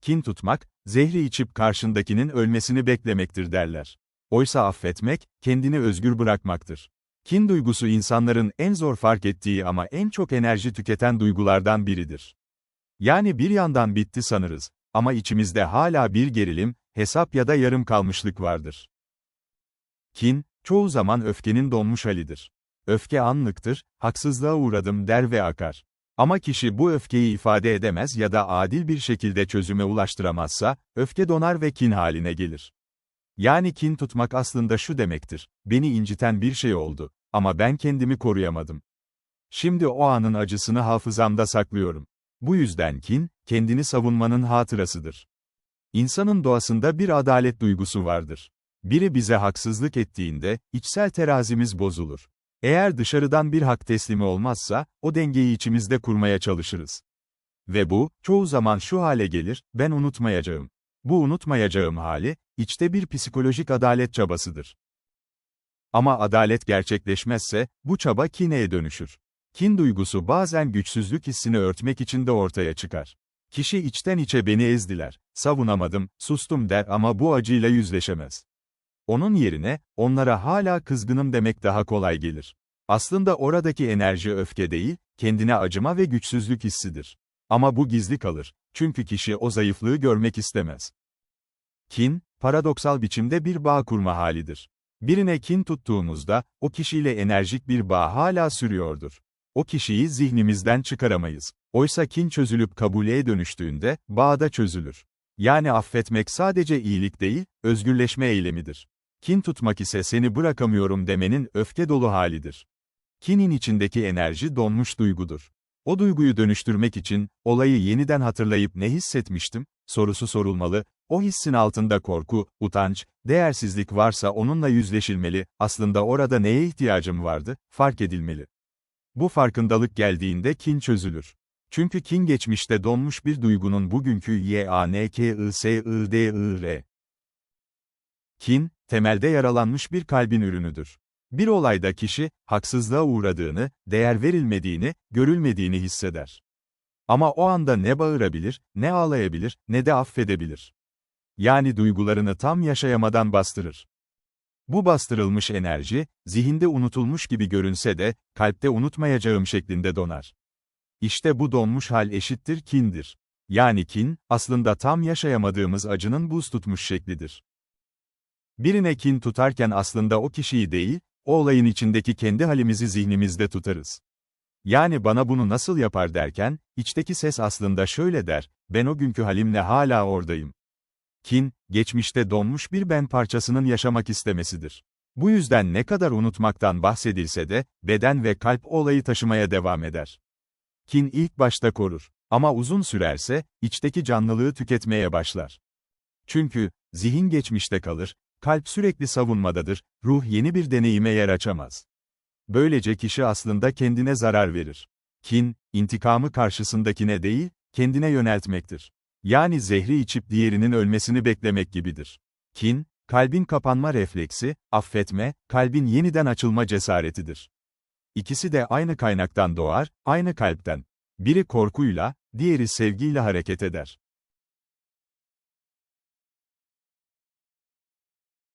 kin tutmak, zehri içip karşındakinin ölmesini beklemektir derler. Oysa affetmek, kendini özgür bırakmaktır. Kin duygusu insanların en zor fark ettiği ama en çok enerji tüketen duygulardan biridir. Yani bir yandan bitti sanırız ama içimizde hala bir gerilim, hesap ya da yarım kalmışlık vardır. Kin, çoğu zaman öfkenin donmuş halidir. Öfke anlıktır, haksızlığa uğradım der ve akar. Ama kişi bu öfkeyi ifade edemez ya da adil bir şekilde çözüme ulaştıramazsa, öfke donar ve kin haline gelir. Yani kin tutmak aslında şu demektir, beni inciten bir şey oldu, ama ben kendimi koruyamadım. Şimdi o anın acısını hafızamda saklıyorum. Bu yüzden kin, kendini savunmanın hatırasıdır. İnsanın doğasında bir adalet duygusu vardır. Biri bize haksızlık ettiğinde, içsel terazimiz bozulur. Eğer dışarıdan bir hak teslimi olmazsa, o dengeyi içimizde kurmaya çalışırız. Ve bu, çoğu zaman şu hale gelir, ben unutmayacağım. Bu unutmayacağım hali, içte bir psikolojik adalet çabasıdır. Ama adalet gerçekleşmezse, bu çaba kineye dönüşür. Kin duygusu bazen güçsüzlük hissini örtmek için de ortaya çıkar. Kişi içten içe beni ezdiler, savunamadım, sustum der ama bu acıyla yüzleşemez. Onun yerine, onlara hala kızgınım demek daha kolay gelir. Aslında oradaki enerji öfke değil, kendine acıma ve güçsüzlük hissidir. Ama bu gizli kalır, çünkü kişi o zayıflığı görmek istemez. Kin, paradoksal biçimde bir bağ kurma halidir. Birine kin tuttuğumuzda, o kişiyle enerjik bir bağ hala sürüyordur. O kişiyi zihnimizden çıkaramayız. Oysa kin çözülüp kabuleye dönüştüğünde, bağ da çözülür. Yani affetmek sadece iyilik değil, özgürleşme eylemidir. Kin tutmak ise seni bırakamıyorum demenin öfke dolu halidir. Kinin içindeki enerji donmuş duygudur. O duyguyu dönüştürmek için, olayı yeniden hatırlayıp ne hissetmiştim, sorusu sorulmalı, o hissin altında korku, utanç, değersizlik varsa onunla yüzleşilmeli, aslında orada neye ihtiyacım vardı, fark edilmeli. Bu farkındalık geldiğinde kin çözülür. Çünkü kin geçmişte donmuş bir duygunun bugünkü y-a-n-k-i-s-i-d-i-r. Kin, temelde yaralanmış bir kalbin ürünüdür. Bir olayda kişi, haksızlığa uğradığını, değer verilmediğini, görülmediğini hisseder. Ama o anda ne bağırabilir, ne ağlayabilir, ne de affedebilir. Yani duygularını tam yaşayamadan bastırır. Bu bastırılmış enerji, zihinde unutulmuş gibi görünse de, kalpte unutmayacağım şeklinde donar. İşte bu donmuş hal eşittir kindir. Yani kin, aslında tam yaşayamadığımız acının buz tutmuş şeklidir. Birine kin tutarken aslında o kişiyi değil, o olayın içindeki kendi halimizi zihnimizde tutarız. Yani bana bunu nasıl yapar derken, içteki ses aslında şöyle der, ben o günkü halimle hala oradayım. Kin, geçmişte donmuş bir ben parçasının yaşamak istemesidir. Bu yüzden ne kadar unutmaktan bahsedilse de, beden ve kalp olayı taşımaya devam eder. Kin ilk başta korur. Ama uzun sürerse, içteki canlılığı tüketmeye başlar. Çünkü, zihin geçmişte kalır, kalp sürekli savunmadadır, ruh yeni bir deneyime yer açamaz. Böylece kişi aslında kendine zarar verir. Kin, intikamı karşısındakine değil, kendine yöneltmektir. Yani zehri içip diğerinin ölmesini beklemek gibidir. Kin, kalbin kapanma refleksi, affetme, kalbin yeniden açılma cesaretidir. İkisi de aynı kaynaktan doğar, aynı kalpten. Biri korkuyla, diğeri sevgiyle hareket eder.